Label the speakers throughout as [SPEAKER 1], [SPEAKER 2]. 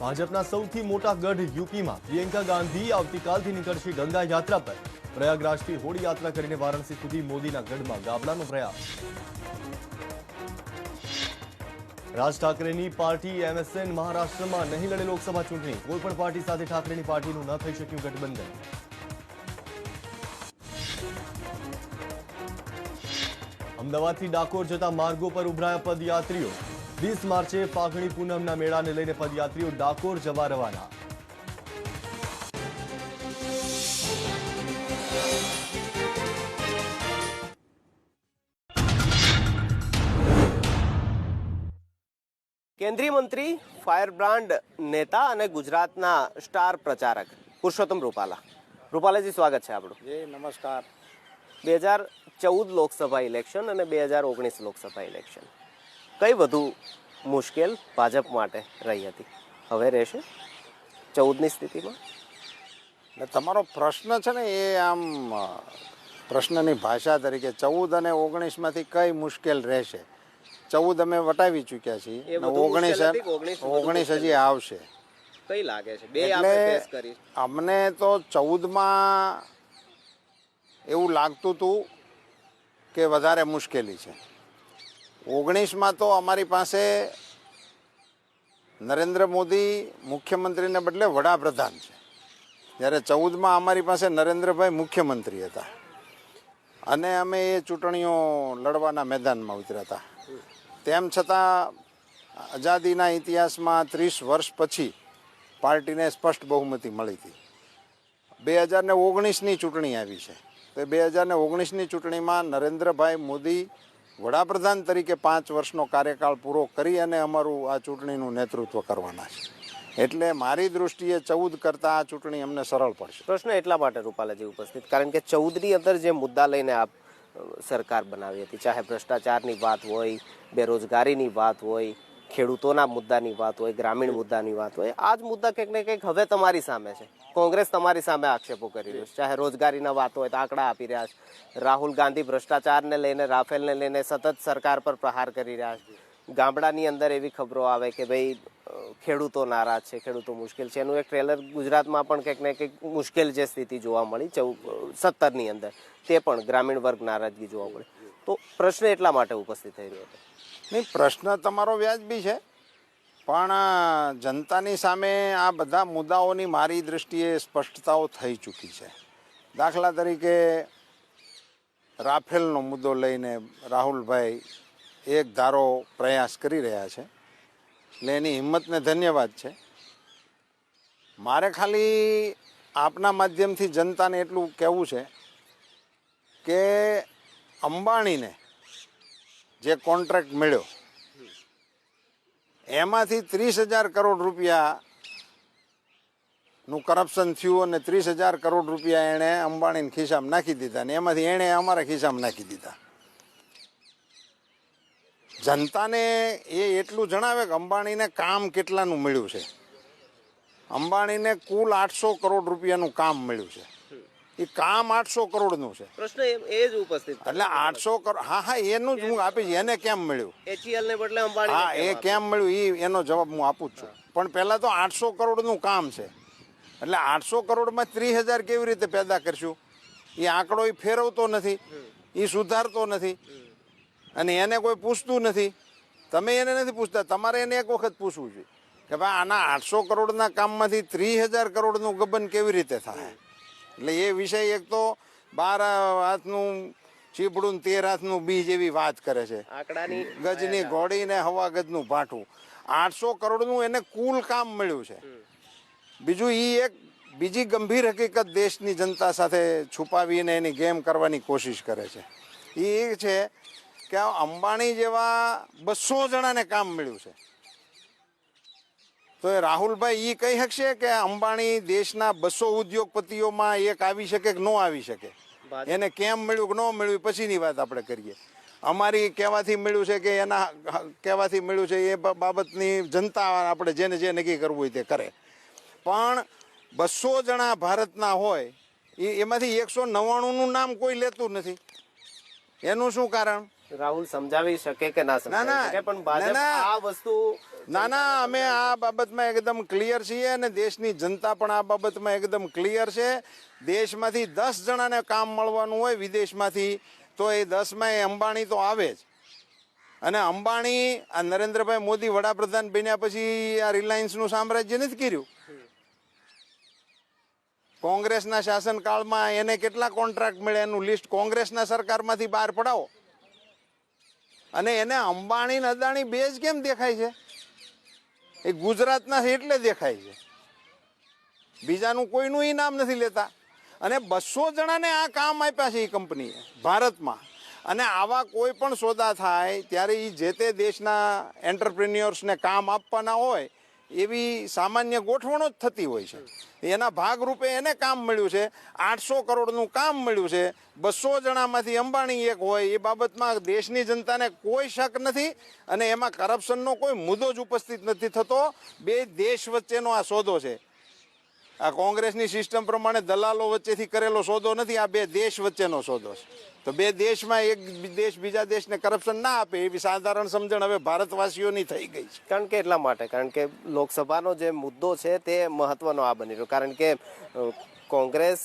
[SPEAKER 1] ભાજપના સૌથી મોટા ગઢ યુપીમાં પ્રિયંકા ગાંધી આવતીકાલથી નીકળશે ગંગા યાત્રા પર. પ્રયાગરાજથી હોળી યાત્રા કરીને વારાણસી સુધી મોદીના ગઢમાં ગાબડાનો પ્રયાસ. રાજ ઠાકરેની પાર્ટી એમએસએન મહારાષ્ટ્રમાં નહીં લડે લોકસભા ચૂંટણી. કોઈ પણ પાર્ટી સાથે ઠાકરેની પાર્ટીનું ન થઈ શક્યું ગઠબંધન. અમદાવાદથી ડાકોર જતા માર્ગો પર ઉભરાયા પદયાત્રીઓ. વીસ માર્ચે ફાગણી પૂનમના મેળાને લઈને પદયાત્રીઓ ડાકોર જવા રવાના.
[SPEAKER 2] કેન્દ્રીય મંત્રી ફાયર બ્રાન્ડ નેતા અને ગુજરાતના સ્ટાર પ્રચારક પુરુષોત્તમ રૂપાલા. રૂપાલાજી સ્વાગત છે આપણું.
[SPEAKER 3] જી નમસ્કાર.
[SPEAKER 2] બે હજાર ચૌદ લોકસભા ઇલેક્શન અને બે હજાર ઓગણીસ લોકસભા ઇલેક્શન. કઈ વધુ મુશ્કેલ ભાજપ માટે રહી હતી? હવે રહેશે ચૌદની સ્થિતિમાં?
[SPEAKER 3] ને તમારો પ્રશ્ન છે ને એ આમ પ્રશ્નની ભાષા તરીકે ચૌદ અને ઓગણીસમાંથી કઈ મુશ્કેલ રહેશે? ચૌદ અમે વટાવી ચૂક્યા છીએ. ઓગણીસ
[SPEAKER 2] ઓગણીસ
[SPEAKER 3] હજી આવશે.
[SPEAKER 2] કઈ લાગે છે? બે
[SPEAKER 3] એટલે અમને તો ચૌદમાં એવું લાગતું હતું કે વધારે મુશ્કેલી છે. ઓગણીસમાં તો અમારી પાસે નરેન્દ્ર મોદી મુખ્યમંત્રીને બદલે વડાપ્રધાન છે. જ્યારે ચૌદમાં અમારી પાસે નરેન્દ્રભાઈ મુખ્યમંત્રી હતા. અને અમે એ ચૂંટણીઓ લડવાના મેદાનમાં ઉતર્યા હતા. તેમ છતાં આઝાદીના ઇતિહાસમાં ત્રીસ વર્ષ પછી પાર્ટીને સ્પષ્ટ બહુમતી મળી હતી. બે હજાર ને ઓગણીસની ચૂંટણી આવી છે. તો બે હજાર ને ઓગણીસની ચૂંટણીમાં નરેન્દ્રભાઈ મોદી વડાપ્રધાન તરીકે પાંચ વર્ષનો કાર્યકાળ પૂરો કરી અને અમારું આ ચૂંટણીનું નેતૃત્વ કરવાના છે. એટલે મારી દૃષ્ટિએ ચૌદ કરતાં આ ચૂંટણી અમને સરળ પડશે.
[SPEAKER 2] પ્રશ્ન એટલા માટે રૂપાલાજી ઉપસ્થિત, કારણ કે ચૌદની અંદર જે મુદ્દા લઈને આપ સરકાર બનાવી હતી, ચાહે ભ્રષ્ટાચારની વાત હોય, બેરોજગારીની વાત હોય ખેડૂતોના મુદ્દાની વાત હોય, ગ્રામીણ મુદ્દાની વાત હોય આ જ મુદ્દા કંઈક ને કંઈક હવે તમારી સામે છે. કોંગ્રેસ તમારી સામે આક્ષેપો કરી રહ્યું છે. ચાહે રોજગારીના વાત હોય, તો આંકડા આપી રહ્યા છે. રાહુલ ગાંધી ભ્રષ્ટાચારને લઈને, રાફેલને લઈને સતત સરકાર પર પ્રહાર કરી રહ્યા છે. ગામડાની અંદર એવી ખબરો આવે કે ભાઈ ખેડૂતો નારાજ છે, ખેડૂતો મુશ્કેલ છે. એનું એક ટ્રેલર ગુજરાતમાં પણ કંઈક ને કંઈક મુશ્કેલ જે સ્થિતિ જોવા મળી, ચૌ સત્તરની અંદર. તે પણ ગ્રામીણ વર્ગ નારાજગી જોવા મળી. તો પ્રશ્ન એટલા માટે ઉપસ્થિત થઈ રહ્યો હતો.
[SPEAKER 3] નહીં, પ્રશ્ન તમારો વ્યાજબી છે. પણ જનતાની સામે આ બધા મુદ્દાઓની મારી દૃષ્ટિએ સ્પષ્ટતાઓ થઈ ચૂકી છે. દાખલા તરીકે, રાફેલનો મુદ્દો લઈને રાહુલભાઈ એક ધારો પ્રયાસ કરી રહ્યા છે. એટલે એની હિંમતને ધન્યવાદ છે. મારે ખાલી આપના માધ્યમથી જનતાને એટલું કહેવું છે કે અંબાણીને જે કોન્ટ્રાક્ટ મળ્યો, એમાંથી ત્રીસ હજાર કરોડ રૂપિયા નું કરપ્શન થયું અને ત્રીસ હજાર કરોડ રૂપિયા એણે અંબાણીના ખિસ્સામાં નાખી દીધા ને એમાંથી એણે અમારા ખિસ્સામાં નાખી દીધા. જનતાને એ એટલું જણાવે કે અંબાણીને કામ કેટલાનું મળ્યું છે? અંબાણીને કુલ આઠસો કરોડ રૂપિયાનું કામ મળ્યું છે. એ કામ આઠસો કરોડનું છે.
[SPEAKER 2] પ્રશ્ન એ જ ઉપસ્થિત
[SPEAKER 3] એટલે આઠસો કરોડ હા હા એનું જ હું આપીશ. એને કેમ મળ્યું?
[SPEAKER 2] એચીએલ ને બદલે અંબાણી
[SPEAKER 3] હા એ કેમ મળ્યું? એ એનો જવાબ હું આપું જ છું. પણ પહેલાં તો આઠસો કરોડનું કામ છે. એટલે આઠસો કરોડમાં ત્રીસ હજાર કેવી રીતે પેદા કરશું? એ આંકડો એ ફેરવતો નથી. એ સુધારતો નથી. અને એને કોઈ પૂછતું નથી. તમે એને નથી પૂછતા. તમારે એને એક વખત પૂછવું જોઈએ. કે ભાઈ આના આઠસો કરોડના કામમાંથી ત્રીસ હજાર કરોડનું ગબન કેવી રીતે થાય? એટલે એ વિષય એક તો બાર હાથનું ચીપડું તેર હાથનું બીજ એવી વાત કરે છે.
[SPEAKER 2] આંકડાની
[SPEAKER 3] ગજની ઘોડી ને હવા ગજનું ભાઠું. આઠસો કરોડનું એને કુલ કામ મળ્યું છે. બીજું એ એક બીજી ગંભીર હકીકત દેશની જનતા સાથે છુપાવીને એની ગેમ કરવાની કોશિશ કરે છે. એ એ છે કે અંબાણી જેવા બસો જણાને કામ મળ્યું છે. તો એ રાહુલભાઈ એ કહી શકશે કે અંબાણી દેશના બસો ઉદ્યોગપતિઓમાં એક આવી શકે કે ન આવી શકે? એને કેમ મળ્યું કે ન મળ્યું પછીની વાત આપણે કરીએ. અમારી કહેવાથી મળ્યું છે કે એના કહેવાથી મળ્યું છે એ બાબતની જનતા આપણે જેને જે નક્કી કરવું હોય તે કરે. પણ બસો જણા ભારતના હોય એ એમાંથી એકસો નવ્વાણુંનું નામ કોઈ લેતું નથી. એનું શું કારણ?
[SPEAKER 2] રાહુલ સમજાવી શકે કે ના સમજાવી શકે પણ ભાજપ આ વસ્તુ
[SPEAKER 3] ના ના, અમે આ બાબતમાં એકદમ ક્લિયર છીએ અને દેશની જનતા પણ આ બાબતમાં એકદમ ક્લિયર છે. દેશમાંથી દસ જણાને કામ મળવાનું હોય વિદેશમાંથી, તો એ દસમાં એ અંબાણી તો આવે જ. અને અંબાણી, આ નરેન્દ્રભાઈ મોદી વડાપ્રધાન બન્યા પછી આ રિલાયન્સનું સામ્રાજ્ય નથી કર્યું. કોંગ્રેસના શાસનકાળમાં એને કેટલા કોન્ટ્રાક્ટ મળ્યા એનું લિસ્ટ કોંગ્રેસના સરકારમાંથી બહાર પડાવો. અને એને અંબાણી અદાણી બે જ કેમ દેખાય છે? એ ગુજરાતના એટલે દેખાય છે. બીજાનું કોઈનું ઇનામ નથી લેતા. અને બસો જણાને આ કામ આપ્યા છે એ કંપનીએ, ભારતમાં. અને આવા કોઈ પણ સોદા થાય, ત્યારે એ જે તે દેશના એન્ટરપ્રિન્યોર્સને કામ આપવાના હોય એવી સામાન્ય ગોઠવણો જ થતી હોય છે. એના ભાગરૂપે એને કામ મળ્યું છે. આઠસો કરોડનું કામ મળ્યું છે. બસો જણામાંથી અંબાણી એક હોય, એ બાબતમાં દેશની જનતાને કોઈ શક નથી અને એમાં કરપ્શનનો કોઈ મુદ્દો જ ઉપસ્થિત નથી થતો. બે દેશ વચ્ચેનો આ સોદો છે. આ કોંગ્રેસની સિસ્ટમ પ્રમાણે દલાલો વચ્ચેથી કરેલો સોદો નથી આ બે દેશ વચ્ચેનો સોદો છે. તો બે દેશમાં એક દેશ બીજા દેશને કરપ્શન ના આપે એવી સાધારણ સમજણ હવે ભારતવાસીઓની થઈ ગઈ છે.
[SPEAKER 2] કારણ કે એટલા માટે કારણ કે લોકસભાનો જે મુદ્દો છે તે મહત્વનો આ બની રહ્યો. કારણ કે કોંગ્રેસ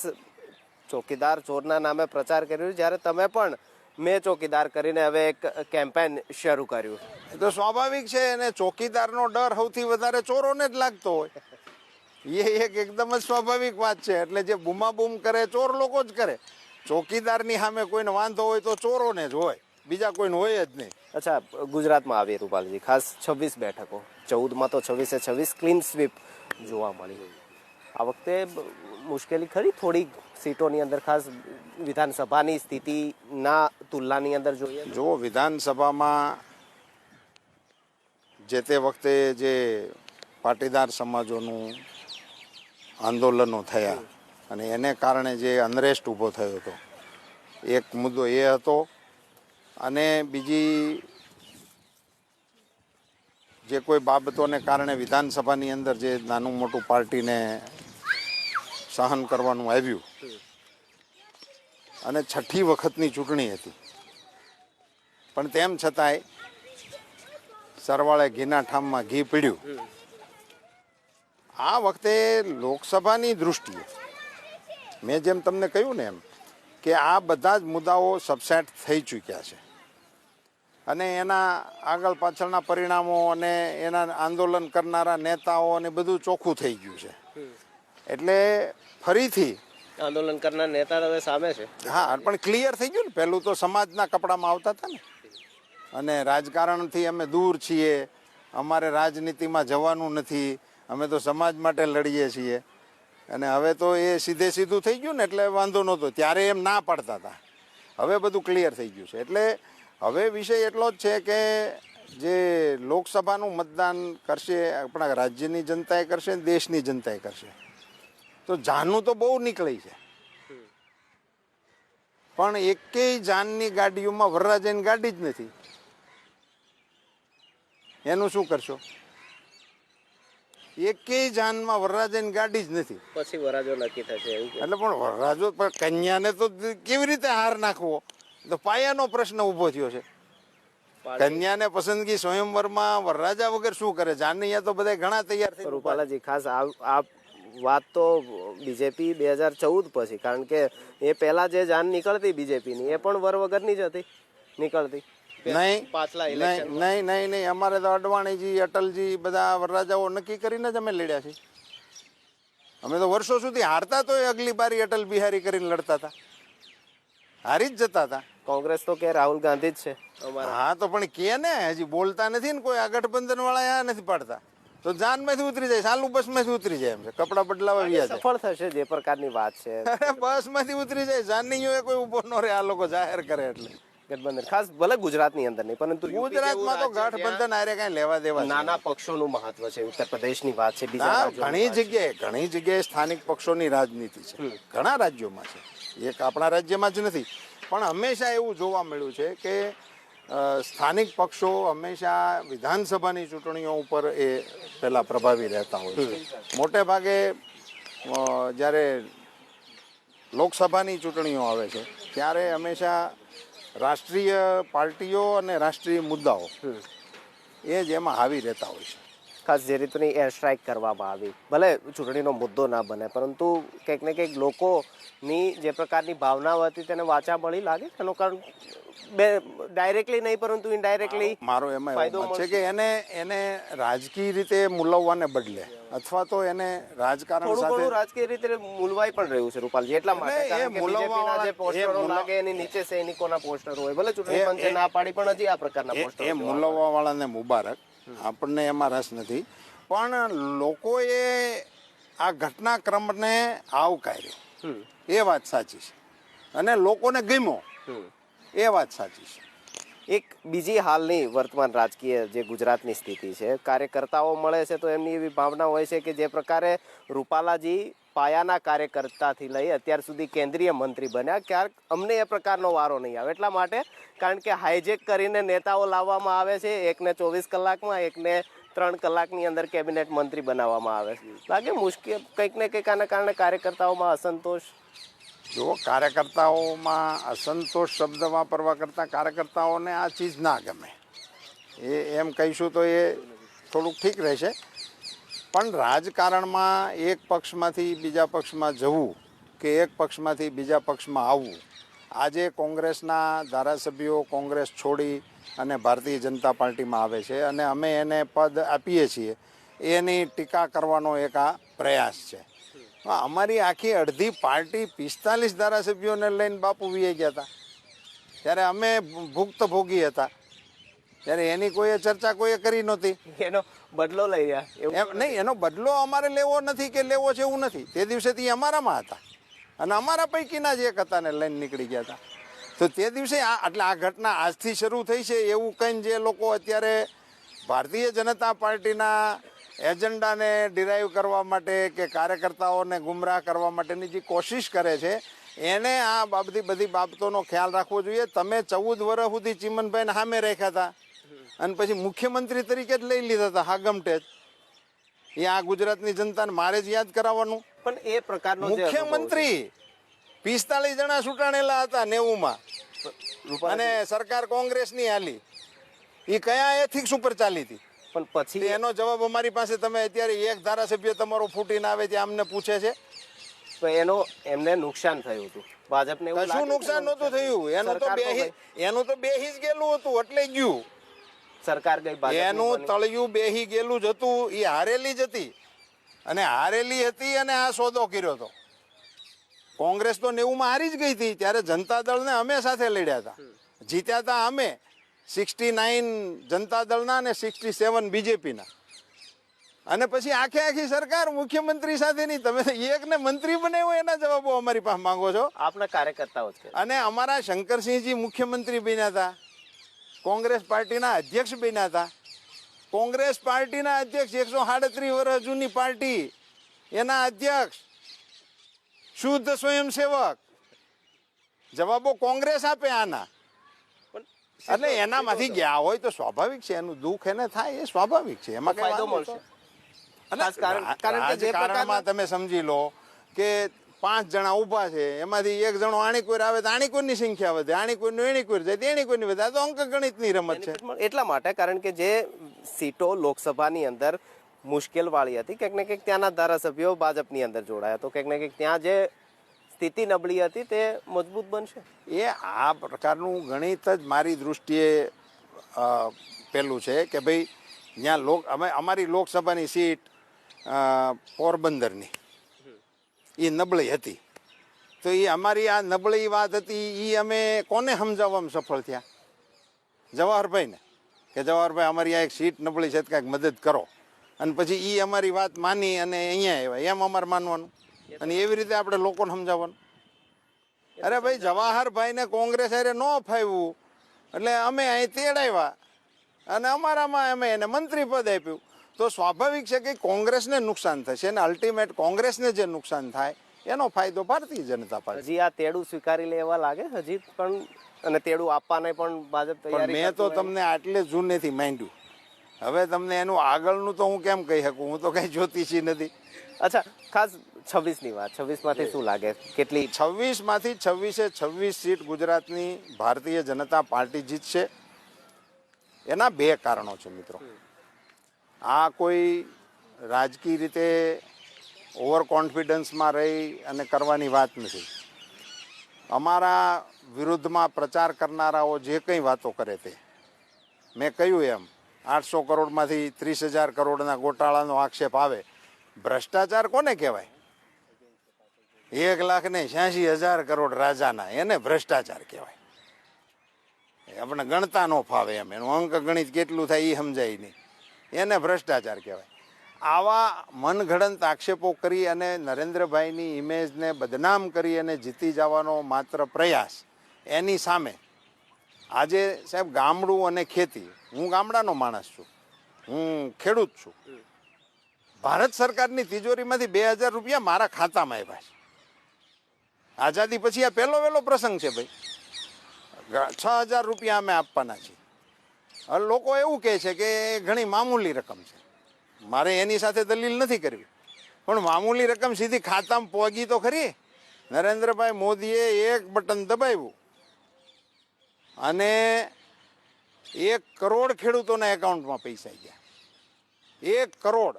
[SPEAKER 2] ચોકીદાર ચોરના નામે પ્રચાર કર્યો જ્યારે તમે પણ મેં ચોકીદાર કરીને હવે એક કેમ્પેન શરૂ કર્યું.
[SPEAKER 3] તો સ્વાભાવિક છે અને ચોકીદારનો ડર સૌથી વધારે ચોરોને જ લાગતો હોય. એ એક એકદમ જ સ્વાભાવિક વાત છે. એટલે જે બૂમાબૂમ કરે ચોર લોકો જ કરે. ચોકીદારની સામે કોઈને વાંધો હોય તો ચોરોને જ હોય. બીજા કોઈને હોય જ નહીં.
[SPEAKER 2] અચ્છા ગુજરાતમાં આવી રૂપાલજી. ખાસ છવ્વીસ બેઠકો. ચૌદમાં તો છવ્વીસે છવ્વીસ ક્લીન સ્વીપ જોવા મળી આ વખતે મુશ્કેલી ખરી? થોડી સીટોની અંદર ખાસ વિધાનસભાની સ્થિતિના તુલનાની અંદર જોઈએ
[SPEAKER 3] જો વિધાનસભામાં જે તે વખતે જે પાટીદાર સમાજોનું આંદોલનો થયા અને એને કારણે જે અનરેસ્ટ ઊભો થયો હતો. એક મુદ્દો એ હતો અને બીજી જે કોઈ બાબતોને કારણે વિધાનસભાની અંદર જે નાનું મોટું પાર્ટીને સહન કરવાનું આવ્યું અને છઠ્ઠી વખતની ચૂંટણી હતી. પણ તેમ છતાંય સરવાળે ઘીના ઠામમાં ઘી પીડ્યું. આ વખતે લોકસભાની દૃષ્ટિએ મેં જેમ તમને કહ્યું ને એમ કે આ બધા જ મુદ્દાઓ સબસેટ થઈ ચૂક્યા છે. અને એના આગળ પાછળના પરિણામો અને એના આંદોલન કરનારા નેતાઓ અને બધું ચોખ્ખું થઈ ગયું છે. એટલે ફરીથી
[SPEAKER 2] આંદોલન કરનાર નેતા હવે સામે છે.
[SPEAKER 3] હા પણ ક્લિયર થઈ ગયું ને. પહેલું તો સમાજના કપડામાં આવતા હતા ને. અને રાજકારણથી અમે દૂર છીએ. અમારે રાજનીતિમાં જવાનું નથી. અમે તો સમાજ માટે લડીએ છીએ. અને હવે તો એ સીધે સીધું થઈ ગયું ને એટલે વાંધો નહોતો. ત્યારે એમ ના પાડતા હતા. હવે બધું ક્લિયર થઈ ગયું છે. એટલે હવે વિષય એટલો જ છે કે જે લોકસભાનું મતદાન કરશે, આપણા રાજ્યની જનતાએ કરશે ને દેશની જનતાએ કરશે. તો જાનનું તો બહુ નીકળી છે. પણ એકેય જાનની ગાડીઓમાં વરરાજાની ગાડી જ નથી. એનું શું કરશો? એકેય જાનમાં વરરાજાની ગાડી જ નથી.
[SPEAKER 2] પછી વરરાજો નક્કી થશે
[SPEAKER 3] એટલે પણ વરરાજો પણ કન્યાને તો કેવી રીતે હાર નાખવો? તો પાયાનો પ્રશ્ન ઊભો થયો છે. કન્યાને પસંદગી સ્વયંવરમાં વરરાજા વગર શું કરે? જાનૈયા તો બધા ઘણા તૈયાર થઈ
[SPEAKER 2] રૂપાલાજી ખાસ આ આ વાત તો બીજેપી બે હજાર ચૌદ પછી કારણ કે એ પહેલાં જે જાન નીકળતી બીજેપીની એ પણ વર વગરની જ હતી નીકળતી.
[SPEAKER 3] નહીં
[SPEAKER 2] પાછલા
[SPEAKER 3] નહીં નહીં નહીં નહીં. અમારે તો અડવાણીજી અટલજી બધા વરરાજાઓ નક્કી કરીને જ અમે લડ્યા છીએ. અમે તો વર્ષો સુધી હારતા તો અગલી બારી અટલ બિહારી કરીને લડતા હતા. હારી જ જતા હતા.
[SPEAKER 2] કોંગ્રેસ તો કે રાહુલ ગાંધી જ છે.
[SPEAKER 3] હા તો પણ કે ને? હજી બોલતા નથી ને કોઈ. આ ગઠબંધન વાળા આ નથી પાડતા. તો જાનમાંથી ઉતરી જાય સાલું બસમાંથી ઉતરી જાય એમ છે. કપડા બદલાવા વ્યા જાય.
[SPEAKER 2] સફળ થશે જે પ્રકારની વાત છે.
[SPEAKER 3] બસ બસમાંથી ઉતરી જાય. જાનીઓ કોઈ ઊભો ન રહે આ લોકો જાહેર કરે એટલે.
[SPEAKER 2] ગઠબંધન ખાસ ભલે ગુજરાતની અંદર નહીં પરંતુ
[SPEAKER 3] ગુજરાતમાં તો ગઠબંધન આરે કાંઈ લેવા દેવા
[SPEAKER 2] નાના પક્ષોનું મહત્વ છે ઉત્તર પ્રદેશની વાત છે બીજા
[SPEAKER 3] ઘણી જગ્યાએ ઘણી જગ્યાએ સ્થાનિક પક્ષોની રાજનીતિ છે. ઘણા રાજ્યોમાં છે. એક આપણા રાજ્યમાં જ નથી. પણ હંમેશા એવું જોવા મળ્યું છે કે સ્થાનિક પક્ષો હંમેશા વિધાનસભાની ચૂંટણીઓ ઉપર એ પહેલાં પ્રભાવી રહેતા હોય છે. મોટે ભાગે જ્યારે લોકસભાની ચૂંટણીઓ આવે છે ત્યારે હંમેશા રાષ્ટ્રીય પાર્ટીઓ અને રાષ્ટ્રીય મુદ્દાઓ. એ જ એમાં હાવી રહેતા હોય છે.
[SPEAKER 2] ખાસ જે રીતની એર સ્ટ્રાઇક કરવામાં આવી ભલે ચૂંટણીનો મુદ્દો ના બને પરંતુ કંઈક ને કંઈક લોકોની જે પ્રકારની ભાવના હતી તેને વાચા મળી લાગે એનું કારણ બે ડાયરેક્ટલી નહીં પરંતુ ઇનડાયરેક્ટલી
[SPEAKER 3] મારો એમાં
[SPEAKER 2] ફાયદો
[SPEAKER 3] છે કે એને એને રાજકીય રીતે મૂલવવાને બદલે અથવા તો એને રાજકારણ સાથે
[SPEAKER 2] રાજકીય રીતે મૂલવાઈ પણ રહ્યું છે રૂપાલજી એટલા માટે
[SPEAKER 3] એ મૂલવવા
[SPEAKER 2] જે પોસ્ટરો લાગે એની નીચે સૈનિકોના પોસ્ટર હોય ભલે ચૂંટણી પંચે ના પાડી પણ હજી આ પ્રકારના પોસ્ટર
[SPEAKER 3] એ મૂલવવા વાળાને મુબારક. આપણને એમાં રસ નથી. પણ લોકોએ આ ઘટનાક્રમને આવકાર્યો. એ વાત સાચી છે. અને લોકોને ગમ્યો. એ વાત સાચી છે.
[SPEAKER 2] એક બીજી હાલની વર્તમાન રાજકીય જે ગુજરાતની સ્થિતિ છે, કાર્યકર્તાઓ મળે છે તો એમની એવી ભાવના હોય છે કે જે પ્રકારે રૂપાલાજી પાયાના કાર્યકર્તાથી લઈ અત્યાર સુધી કેન્દ્રીય મંત્રી બન્યા. ક્યારેક અમને એ પ્રકારનો વારો નહીં આવે. એટલા માટે કારણ કે હાઈજેક કરીને નેતાઓ લાવવામાં આવે છે. એકને ચોવીસ કલાકમાં, એકને ત્રણ કલાકની અંદર કેબિનેટ મંત્રી બનાવવામાં આવે છે. લાગે મુશ્કેલ કંઈક ને કંઈક આના કારણે કાર્યકર્તાઓમાં અસંતોષ
[SPEAKER 3] જો કાર્યકર્તાઓમાં અસંતોષ શબ્દ વાપરવા કરતાં કાર્યકર્તાઓને આ ચીજ ના ગમે. એ એમ કહીશું તો એ થોડુંક ઠીક રહેશે. પણ રાજકારણમાં એક પક્ષમાંથી બીજા પક્ષમાં જવું કે એક પક્ષમાંથી બીજા પક્ષમાં આવવું, આજે કોંગ્રેસના ધારાસભ્યો કોંગ્રેસ છોડી અને ભારતીય જનતા પાર્ટીમાં આવે છે અને અમે એને પદ આપીએ છીએ, એની ટીકા કરવાનો એક આ પ્રયાસ છે. અમારી આખી અડધી પાર્ટી પિસ્તાલીસ ધારાસભ્યોને લઈને બાપુ વીએ ગયા હતા. ત્યારે અમે ભુક્ત ભોગી હતા. ત્યારે એની કોઈએ ચર્ચા કોઈએ કરી નહોતી.
[SPEAKER 2] એનો બદલો લઈ રહ્યા.
[SPEAKER 3] નહીં એનો બદલો અમારે લેવો નથી કે લેવો છે એવું નથી. તે દિવસે તે અમારામાં હતા. અને અમારા પૈકીના જ એક હતા ને લઈને નીકળી ગયા હતા. તો તે દિવસે આ એટલે આ ઘટના આજથી શરૂ થઈ છે એવું કંઈ જે લોકો અત્યારે ભારતીય જનતા પાર્ટીના એજન્ડાને ડિરાઈવ કરવા માટે કે કાર્યકર્તાઓને ગુમરાહ કરવા માટેની જે કોશિશ કરે છે એને આ બાબતી બધી બાબતોનો ખ્યાલ રાખવો જોઈએ. તમે ચૌદ વર્ષ સુધી ચીમનભાઈને સામે રાખ્યા હતા અને પછી મુખ્યમંત્રી તરીકે જ લઈ લીધા હતા હાગમટે જ એ આ ગુજરાતની જનતાને મારે જ યાદ કરાવવાનું.
[SPEAKER 2] પણ એ પ્રકારનો
[SPEAKER 3] મુખ્યમંત્રી પિસ્તાલીસ જણા ચૂંટાણેલા હતા નેવુંમાં. અને સરકાર કોંગ્રેસની હાલી. એ કયા એથિક્સ ઉપર ચાલી હતી?
[SPEAKER 2] પણ પછી
[SPEAKER 3] એનો જવાબ અમારી પાસે તમે અત્યારે એક ધારાસભ્ય તમારો ફૂટીને આવે ત્યાં અમને પૂછે છે.
[SPEAKER 2] તો એનો એમને નુકસાન થયું હતું. ભાજપને કે
[SPEAKER 3] નુકસાન નહોતું થયું? એનું તો બે એનું તો બેહી જ ગયેલું હતું એટલે ગયું.
[SPEAKER 2] સરકાર ગઈ
[SPEAKER 3] એનું તળિયું બેહી ગયેલું જ હતું એ હારેલી જ હતી. અને હારેલી હતી અને આ સોદો કર્યો હતો. કોંગ્રેસ તો નેવુંમાં હારી જ ગઈ હતી ત્યારે જનતા દળને અમે સાથે લડ્યા હતા. જીત્યા હતા અમે. સિક્સટી નાઇન જનતા દળના અને સિક્સટી સેવન બીજેપીના. અને પછી આખે આખી સરકાર મુખ્યમંત્રી સાથેની. તમે એકને મંત્રી બનાવ્યો એના જવાબો અમારી પાસે માંગો છો.
[SPEAKER 2] આપણા કાર્યકર્તાઓ છે
[SPEAKER 3] અને અમારા શંકરસિંહજી મુખ્યમંત્રી બન્યા હતા. કોંગ્રેસ પાર્ટીના અધ્યક્ષ બન્યા હતા. કોંગ્રેસ પાર્ટીના અધ્યક્ષ એકસો સાડત્રીસ વર્ષ જૂની પાર્ટી. એના અધ્યક્ષ શુદ્ધ સ્વયંસેવક. જવાબો કોંગ્રેસ આપે આના. એટલે એનામાંથી ગયા હોય તો સ્વાભાવિક છે એનું દુઃખ એને થાય એ સ્વાભાવિક છે એમાં
[SPEAKER 2] ફાયદો મળશે.
[SPEAKER 3] અને
[SPEAKER 2] કારણ- કે જે
[SPEAKER 3] તમે સમજી લો કે પાંચ જણા ઊભા છે એમાંથી એક જણો આણીકુર આવે તો આણીકોરની સંખ્યા વધે આણીકોરનું એણીકુર જાય તો એણીકોરની વધે. આ તો અંક ગણિતની રમત છે.
[SPEAKER 2] એટલા માટે કારણ કે જે સીટો લોકસભાની અંદર મુશ્કેલ વાળી હતી ક્યાંક ને ક્યાંક ત્યાંના ધારાસભ્યો ભાજપની અંદર જોડાયા. તો ક્યાંક ને ક્યાંક ત્યાં જે સ્થિતિ નબળી હતી, તે મજબૂત બનશે?
[SPEAKER 3] એ આ પ્રકારનું ગણિત જ મારી દૃષ્ટિએ પહેલું છે કે ભાઈ જ્યાં લોક, અમે, અમારી લોકસભાની સીટ પોરબંદરની. એ નબળી હતી. તો એ અમારી આ નબળી વાત હતી એ અમે કોને સમજાવવામાં સફળ થયા? જવાહરભાઈને. કે જવાહરભાઈ, અમારી આ એક સીટ નબળી છે કાંઈક મદદ કરો. અને પછી એ અમારી વાત માની અને અહીંયા આવ્યા. એમ અમારે માનવાનું? અને એવી રીતે આપણે લોકોને સમજાવવાનું. અરે ભાઈ જવાહરભાઈને કોંગ્રેસ અરે ન ફાવ્યું. એટલે અમે અહીં તેડાવ્યા અને અમારામાં અમે એને મંત્રી પદ આપ્યું. તો સ્વાભાવિક છે કે કોંગ્રેસને નુકસાન થશે અને અલ્ટિમેટ કોંગ્રેસને જે નુકસાન થાય એનો ફાયદો ભારતીય જનતા પાર્ટી.
[SPEAKER 2] હજી આ તેડું સ્વીકારી લે એવા લાગે? હજી પણ અને તેડું આપવાને પણ ભાજપ તૈયારી
[SPEAKER 3] મેં તો તમને આટલે જૂનેથી માંડ્યું. હવે તમને એનું આગળનું તો હું કેમ કહી શકું? હું તો કઈ જ્યોતિષી નથી.
[SPEAKER 2] અચ્છા ખાસ છવ્વીસની વાત. છવ્વીસમાંથી શું લાગે? કેટલી?
[SPEAKER 3] છવ્વીસમાંથી છવ્વીસે છવ્વીસ સીટ ગુજરાતની ભારતીય જનતા પાર્ટી જીતશે. એના બે કારણો છે મિત્રો. આ કોઈ રાજકીય રીતે ઓવર કોન્ફિડન્સમાં રહી અને કરવાની વાત નથી. અમારા વિરુદ્ધમાં પ્રચાર કરનારાઓ જે કંઈ વાતો કરે તે. મેં કહ્યું એમ આઠસો કરોડમાંથી ત્રીસ હજાર કરોડના ગોટાળાનો આક્ષેપ આવે. ભ્રષ્ટાચાર કોને કહેવાય? એક લાખ ને છ્યાસી હજાર કરોડ રાજાના, એને ભ્રષ્ટાચાર કહેવાય. આપણે ગણતા ન ફાવે એમ, એનું અંક ગણિત કેટલું થાય એ સમજાય નહીં. એને ભ્રષ્ટાચાર કહેવાય. આવા મનઘડંત આક્ષેપો કરી અને નરેન્દ્રભાઈની ઇમેજને બદનામ કરી અને જીતી જવાનો માત્ર પ્રયાસ એની સામે. આજે સાહેબ ગામડું અને ખેતી, હું ગામડાનો માણસ છું. હું ખેડૂત છું. ભારત સરકારની તિજોરીમાંથી બે હજાર રૂપિયા મારા ખાતામાં આવ્યા છે. આઝાદી પછી આ પહેલો વહેલો પ્રસંગ છે ભાઈ. છ હજાર રૂપિયા અમે આપવાના છીએ. હવે લોકો એવું કહે છે કે ઘણી મામૂલી રકમ છે. મારે એની સાથે દલીલ નથી કરવી. પણ મામૂલી રકમ સીધી ખાતામાં પહોંચી તો ખરી. નરેન્દ્રભાઈ મોદીએ એક બટન દબાવ્યું. અને એક કરોડ ખેડૂતોના એકાઉન્ટમાં પૈસા ગયા. એક કરોડ.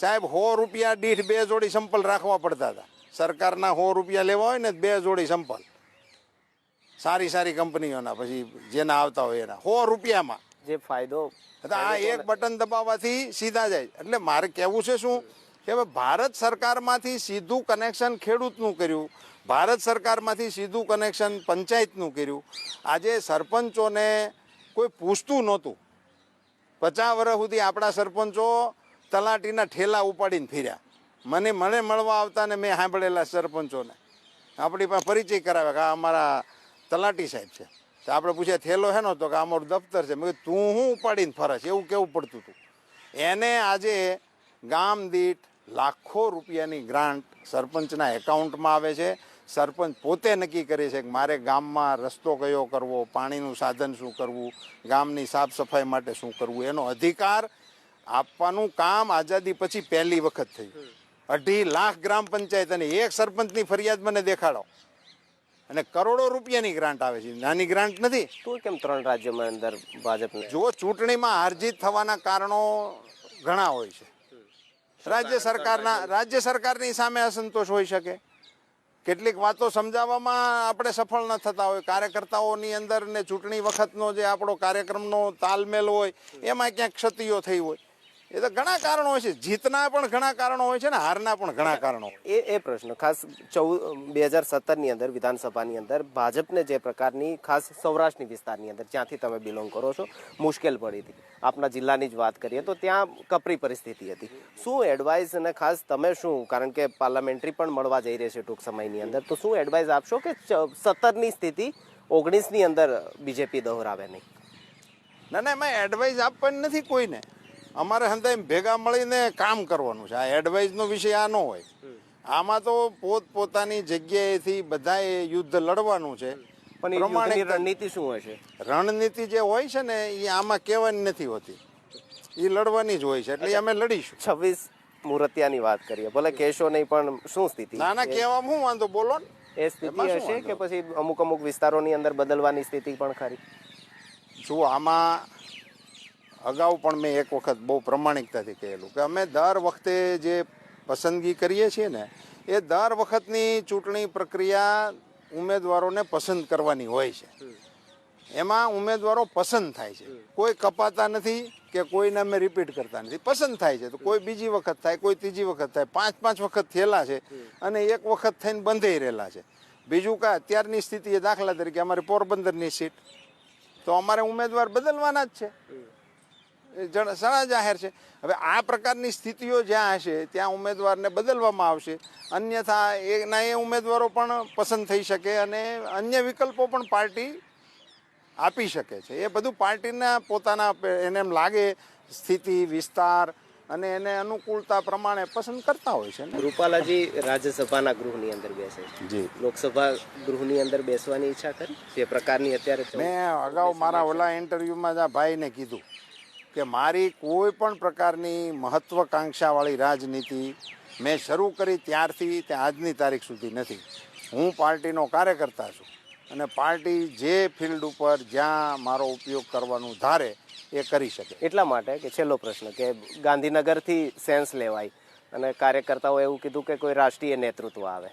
[SPEAKER 3] સાહેબ, સો રૂપિયા દીઠ બે જોડી સંપલ રાખવા પડતા હતા. સરકારના સો રૂપિયા લેવા હોય ને બે જોડી સંપલ. સારી સારી કંપનીઓના પછી જેના આવતા હોય એના. સો રૂપિયામાં.
[SPEAKER 2] જે ફાયદો
[SPEAKER 3] આ એક બટન દબાવવાથી સીધા જાય. એટલે મારે કહેવું છે શું? કે હવે ભારત સરકારમાંથી સીધું કનેક્શન ખેડૂતનું કર્યું. ભારત સરકારમાંથી સીધું કનેક્શન પંચાયતનું કર્યું. આજે સરપંચોને કોઈ પૂછતું નહોતું. પચાસ વર્ષ સુધી આપણા સરપંચો તલાટીના ઠેલા ઉપાડીને ફર્યા. મને મને મળવા આવતા ને મેં સાંભળેલા સરપંચોને. આપણી પાસે પરિચય કરાવે કે આ અમારા તલાટી સાહેબ છે. તો આપણે પૂછ્યા, થેલો હે નો? તો કે અમારું દફતર છે. મેં તું હું ઉપાડીને ફરસ એવું કેવું પડતું હતું. એને આજે ગામ દીઠ લાખો રૂપિયાની ગ્રાન્ટ સરપંચના એકાઉન્ટમાં આવે છે. સરપંચ પોતે નક્કી કરે છે કે મારે ગામમાં રસ્તો કયો કરવો, પાણીનું સાધન શું કરવું, ગામની સાફ સફાઈ માટે શું કરવું. એનો અધિકાર આપવાનું કામ આઝાદી પછી પહેલી વખત થયું. અઢી લાખ ગ્રામ પંચાયત અને એક સરપંચની ફરિયાદ મને દેખાડો. અને કરોડો રૂપિયાની ગ્રાન્ટ આવે છે. નાની ગ્રાન્ટ નથી.
[SPEAKER 2] તો કેમ ત્રણ રાજ્યોમાં અંદર ભાજપ
[SPEAKER 3] જો ચૂંટણીમાં હારજીત થવાના કારણો ઘણા હોય છે. રાજ્ય સરકારના રાજ્ય સરકારની સામે અસંતોષ હોઈ શકે. કેટલીક વાતો સમજાવવામાં આપણે સફળ ન થતા હોય. કાર્યકર્તાઓની અંદર ને ચૂંટણી વખતનો જે આપણો કાર્યક્રમનો તાલમેલ હોય એમાં ક્યાંક ક્ષતિઓ થઈ હોય. એ તો ઘણા કારણો હોય છે. જીતના પણ ઘણા કારણો હોય છે ને હારના પણ ઘણા કારણો
[SPEAKER 2] એ એ પ્રશ્ન. ખાસ ચૌદ બે હજાર સત્તરની અંદર વિધાનસભાની અંદર ભાજપને જે પ્રકારની ખાસ સૌરાષ્ટ્રની વિસ્તારની અંદર જ્યાંથી તમે બિલોંગ કરો છો મુશ્કેલ પડી હતી. આપના જિલ્લાની જ વાત કરીએ તો ત્યાં કપરી પરિસ્થિતિ હતી. શું એડવાઇસ અને ખાસ તમે શું કારણ કે પાર્લામેન્ટરી પણ મળવા જઈ રહી છે ટૂંક સમયની અંદર તો શું એડવાઇસ આપશો કે સત્તરની સ્થિતિ ઓગણીસની અંદર બીજેપી દોહરાવે નહીં?
[SPEAKER 3] ના ના એમાં એડવાઇસ આપવાની નથી કોઈને. અમારે હંતાઈ ભેગા મળીને કામ કરવાનું છે. આ એડવાઇસનો વિષય આ ન હોય. આમાં તો પોત પોતાની જગ્યાએથી બધાએ યુદ્ધ લડવાનું છે.
[SPEAKER 2] પણ એ
[SPEAKER 3] પ્રમાણિક
[SPEAKER 2] રણનીતિ શું હોય છે?
[SPEAKER 3] રણનીતિ જે હોય છે ને એ આમાં કહેવાની નથી હોતી. એ લડવાની જ હોય છે એટલે અમે લડીશું.
[SPEAKER 2] છવ્વીસ મૂર્તિયાની વાત કરીએ. ભલે કહેશો નહીં પણ શું સ્થિતિ?
[SPEAKER 3] ના ના કહેવામાં શું વાંધો બોલો
[SPEAKER 2] એ સ્થિતિ હશે કે પછી અમુક અમુક વિસ્તારોની અંદર બદલવાની સ્થિતિ પણ ખરી?
[SPEAKER 3] જો આમાં અગાઉ પણ મેં એક વખત બહુ પ્રમાણિકતાથી કહેલું કે અમે દર વખતે જે પસંદગી કરીએ છીએ ને, એ દર વખતની ચૂંટણી પ્રક્રિયા ઉમેદવારોને પસંદ કરવાની હોય છે. એમાં ઉમેદવારો પસંદ થાય છે. કોઈ કપાતા નથી કે કોઈને અમે રિપીટ કરતા નથી. પસંદ થાય છે. તો કોઈ બીજી વખત થાય, કોઈ ત્રીજી વખત થાય, પાંચ પાંચ વખત થયેલા છે અને એક વખત થઈને બંધાઈ રહેલા છે. બીજું કાંઈ, અત્યારની સ્થિતિ એ દાખલા તરીકે અમારી પોરબંદરની સીટ. તો અમારે ઉમેદવાર બદલવાના જ છે. સણા જાહેર છે. હવે આ પ્રકારની સ્થિતિઓ જ્યાં હશે ત્યાં ઉમેદવારને બદલવામાં આવશે. અન્યથા એના એ ઉમેદવારો પણ પસંદ થઈ શકે અને અન્ય વિકલ્પો પણ પાર્ટી આપી શકે છે. એ બધું પાર્ટીના પોતાના એને એમ લાગે સ્થિતિ વિસ્તાર અને એને અનુકૂળતા પ્રમાણે પસંદ કરતા હોય છે
[SPEAKER 2] રૂપાલાજી રાજ્યસભાના ગૃહની અંદર બેસે છે.
[SPEAKER 3] જી.
[SPEAKER 2] લોકસભા ગૃહની અંદર બેસવાની ઈચ્છા કરી? જે પ્રકારની અત્યારે
[SPEAKER 3] મેં અગાઉ મારા ઓલા ઇન્ટરવ્યૂમાં જ આ ભાઈને કીધું. કે મારી કોઈ પણ પ્રકારની મહત્ત્વાકાંક્ષાવાળી રાજનીતિ મેં શરૂ કરી ત્યારથી તે આજની તારીખ સુધી નથી. હું પાર્ટીનો કાર્યકર્તા છું અને પાર્ટી જે ફિલ્ડ ઉપર જ્યાં મારો ઉપયોગ કરવાનું ધારે એ કરી શકે.
[SPEAKER 2] એટલા માટે કે છેલ્લો પ્રશ્ન કે ગાંધીનગરથી સેન્સ લેવાય અને કાર્યકર્તાઓ એવું કીધું કે કોઈ રાષ્ટ્રીય નેતૃત્વ આવે.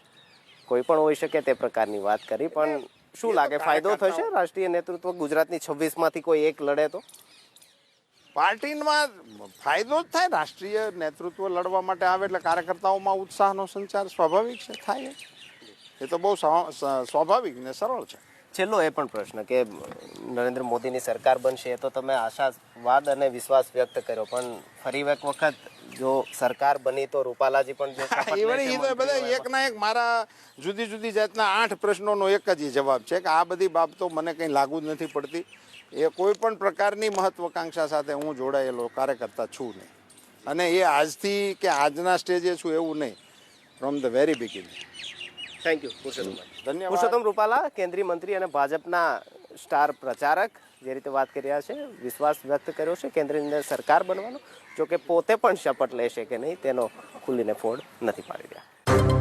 [SPEAKER 2] કોઈ પણ હોઈ શકે તે પ્રકારની વાત કરી પણ શું લાગે? ફાયદો થશે રાષ્ટ્રીય નેતૃત્વ ગુજરાતની છવ્વીસમાંથી કોઈ એક લડે તો?
[SPEAKER 3] પાર્ટીમાં ફાયદો જ થાય રાષ્ટ્રીય નેતૃત્વ લડવા માટે આવે એટલે કાર્યકર્તાઓમાં ઉત્સાહનો સંચાર સ્વાભાવિક છે થાય એ તો બહુ સ્વા- સ્વા- સ્વાભાવિક ને સરળ છે.
[SPEAKER 2] છેલ્લો એ પણ પ્રશ્ન કે નરેન્દ્ર મોદીની સરકાર બનશે એ તો તમે આશાવાદ અને વિશ્વાસ વ્યક્ત કર્યો પણ ફરી એક વખત જો સરકાર બની તો રૂપાલાજી પણ
[SPEAKER 3] બધા એકના એક મારા જુદી જુદી જાતના આઠ પ્રશ્નોનો એક જ જવાબ છે કે આ બધી બાબતો મને કંઈ લાગુ જ નથી પડતી. એ કોઈ પણ પ્રકારની મહત્વકાંક્ષા સાથે હું જોડાયેલો કાર્યકર્તા છું નહીં. અને એ આજથી કે આજના સ્ટેજે છું એવું નહીં. From the very beginning
[SPEAKER 2] thank you Purushottambhai
[SPEAKER 3] ધન્યવાદ.
[SPEAKER 2] પુરુષોત્તમ રૂપાલા કેન્દ્રીય મંત્રી અને ભાજપના સ્ટાર પ્રચારક જે રીતે વાત કરી રહ્યા છે વિશ્વાસ વ્યક્ત કર્યો છે કેન્દ્રની અંદર સરકાર બનવાનો જોકે પોતે પણ શપથ લેશે કે નહીં તેનો ખુલીને ફોડ નથી પાડી રહ્યા.